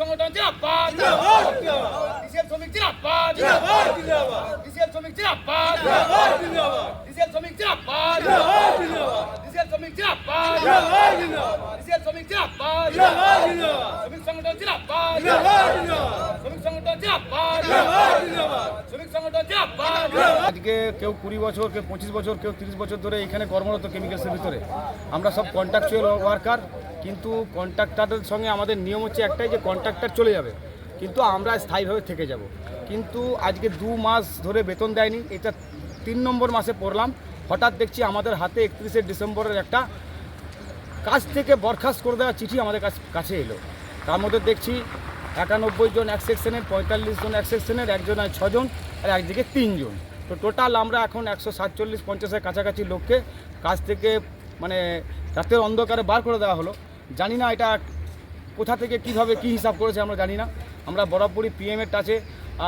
সংগঠন জিরাবাদ ডিসিএল শ্রমিক জিরাবাদ ডিসিএল শ্রমিক জিরাবাদ ডিসিএল শ্রমিক জিরাবাদ ডিসিএল শ্রমিক জিরাবাদ ডিসিএল শ্রমিক জিরাবাদ শ্রমিক সংগঠন জিরাবাদ শ্রমিক সংগঠন জিরাবাদ শ্রমিক সংগঠন জিরাবাদ আজকে কেউ কুড়ি বছর কেউ পঁচিশ বছর কেউ তিরিশ বছর ধরে এখানে কর্মরত কেমিক্যালসের ভিতরে। আমরা সব কন্ট্রাকচুয়াল ওয়ার্কার কিন্তু কন্ট্রাক্টারদের সঙ্গে আমাদের নিয়ম হচ্ছে একটাই যে কন্ট্রাক্টার চলে যাবে। কিন্তু আমরা স্থায়ীভাবে থেকে যাব। কিন্তু আজকে দু মাস ধরে বেতন দেয়নি, এটা তিন নম্বর মাসে পড়লাম। হঠাৎ দেখছি আমাদের হাতে একত্রিশে ডিসেম্বরের একটা কাজ থেকে বরখাস্ত করে দেওয়া চিঠি আমাদের কাছ- কাছে এলো। তার মধ্যে দেখছি একানব্বই জন এক সেকশনের, পঁয়তাল্লিশ জন এক সেকশনের, একজন আর ছজন আর একদিকে তিনজন তো টোটাল আমরা এখন একশো সাতচল্লিশ পঞ্চাশের কাছাকাছি লোককে কাজ থেকে মানে রাতের অন্ধকারে বার করে দেওয়া হলো। জানি না এটা কোথা থেকে কীভাবে কি হিসাব করেছে আমরা জানি না। আমরা বরাবরই পিএমের টাচে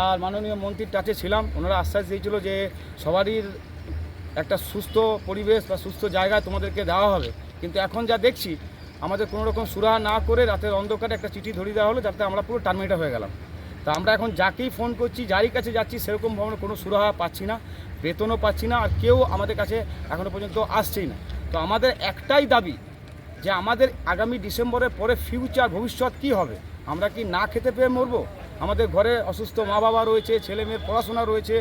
আর মাননীয় মন্ত্রীর টাচে ছিলাম। ওনারা আশ্বাস দিয়েছিল যে সবারই একটা সুস্থ পরিবেশ বা সুস্থ জায়গা তোমাদেরকে দেওয়া হবে। কিন্তু এখন যা দেখছি, আমাদের কোনো রকম সুরাহা না করে রাতের অন্ধকারে একটা চিঠি ধরিয়ে দেওয়া হলো, যাতে আমরা পুরো টার্মিনেট হয়ে গেলাম। তা আমরা এখন যাকেই ফোন করছি, যারই কাছে যাচ্ছি, সেরকম ভাবে কোনো সুরাহা পাচ্ছি না, বেতনও পাচ্ছি না, আর কেউ আমাদের কাছে এখনও পর্যন্ত আসছেই না। তো আমাদের একটাই দাবি যে আমাদের আগামী ডিসেম্বরের পরে ফিউচার ভবিষ্যৎ কি হবে? আমরা কি না খেতে পেয়ে মরবো? আমাদের ঘরে অসুস্থ মা বাবা রয়েছে ছেলে মেয়ের পড়াশোনা রয়েছে,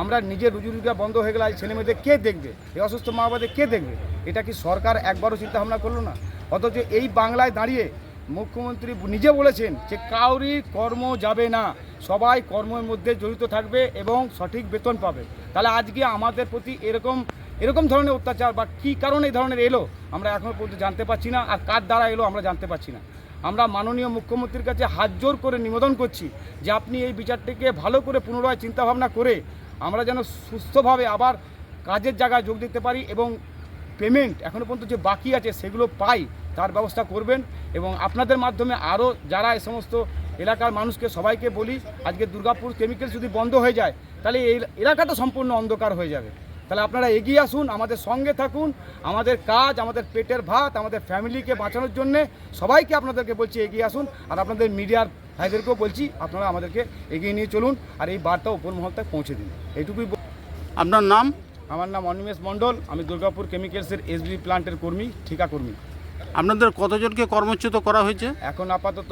আমরা নিজের রুজি রুজিটা বন্ধ হয়ে গেলে ছেলে মেয়েদের কে দেখবে? এই অসুস্থ মা বাবাদের কে দেখবে? এটা কি সরকার একবারও চিন্তা ভাবনা করল না? অথচ এই বাংলায় দাঁড়িয়ে মুখ্যমন্ত্রী নিজে বলেছেন যে কাউরি কর্ম যাবে না। সবাই কর্মের মধ্যে জড়িত থাকবে এবং সঠিক বেতন পাবে। তাহলে আজকে আমাদের প্রতি এরকম এরকম ধরনের অত্যাচার বা কী কারণে এই ধরনের এলো, আমরা এখনও পর্যন্ত জানতে পারছি না, আর কার দ্বারা এলো আমরা জানতে পারছি না। আমরা মাননীয় মুখ্যমন্ত্রীর কাছে হাত জোর করে নিবেদন করছি যে আপনি এই বিচারটিকে ভালো করে পুনরায় চিন্তাভাবনা করে আমরা যেন সুস্থভাবে আবার কাজের জায়গায় যোগ দিতে পারি এবং পেমেন্ট এখনও পর্যন্ত যে বাকি আছে সেগুলো পাই, তার ব্যবস্থা করবেন এবং আপনাদের মাধ্যমে আরও যারা এই সমস্ত এলাকার মানুষকে সবাইকে বলি, আজকে দুর্গাপুর কেমিক্যাল যদি বন্ধ হয়ে যায়, তাহলে এই এলাকাটা সম্পূর্ণ অন্ধকার হয়ে যাবে। তাহলে আপনারা এগিয়ে আসুন আমাদের সঙ্গে থাকুন আমাদের কাজ আমাদের পেটের ভাত আমাদের ফ্যামিলিকে বাঁচানোর জন্যে সবাইকে আপনাদেরকে বলছি এগিয়ে আসুন আর আপনাদের মিডিয়ার ভাইদেরকেও বলছি আপনারা আমাদেরকে এগিয়ে নিয়ে চলুন আর এই বার্তা উপর মহল তক পৌঁছে দিন। এইটুকুই আপনার নাম? আমার নাম অনিমেষ মণ্ডল আমি দুর্গাপুর কেমিক্যালসের এসবি প্লান্টের কর্মী ঠিকা কর্মী আপনাদের কতজনকে কর্মচ্যুত করা হয়েছে? এখন আপাতত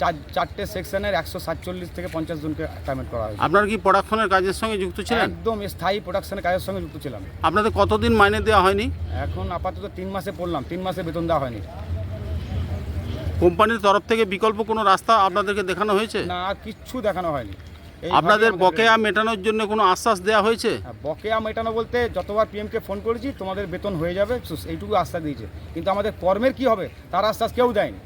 চার চারটে সেকশনের একশো সাতচল্লিশ থেকে পঞ্চাশ জনকে অ্যাপয়েন্টমেন্ট করা হয়েছে। আপনার কি প্রোডাকশনের কাজের সঙ্গে যুক্ত ছিলেন? একদম স্থায়ী প্রোডাকশনের কাজের সঙ্গে যুক্ত ছিলাম। আপনাদের কতদিন মাইনে দেওয়া হয়নি? এখন আপাতত তিন মাসে পড়লাম তিন মাসে বেতন দেওয়া হয়নি। কোম্পানির তরফ থেকে বিকল্প কোনো রাস্তা আপনাদেরকে দেখানো হয়েছে? না কিচ্ছু দেখানো হয়নি। আপনাদের বকেয়া মেটানোর জন্য কোনো আশ্বাস দেওয়া হয়েছে? হ্যাঁ, বকেয়া মেটানো বলতে যতবার পিএমকে ফোন করেছি তোমাদের বেতন হয়ে যাবে এইটুকু আশ্বাস দিয়েছে। কিন্তু আমাদের কর্মের কি হবে তার আশ্বাস কেউ দেয়নি।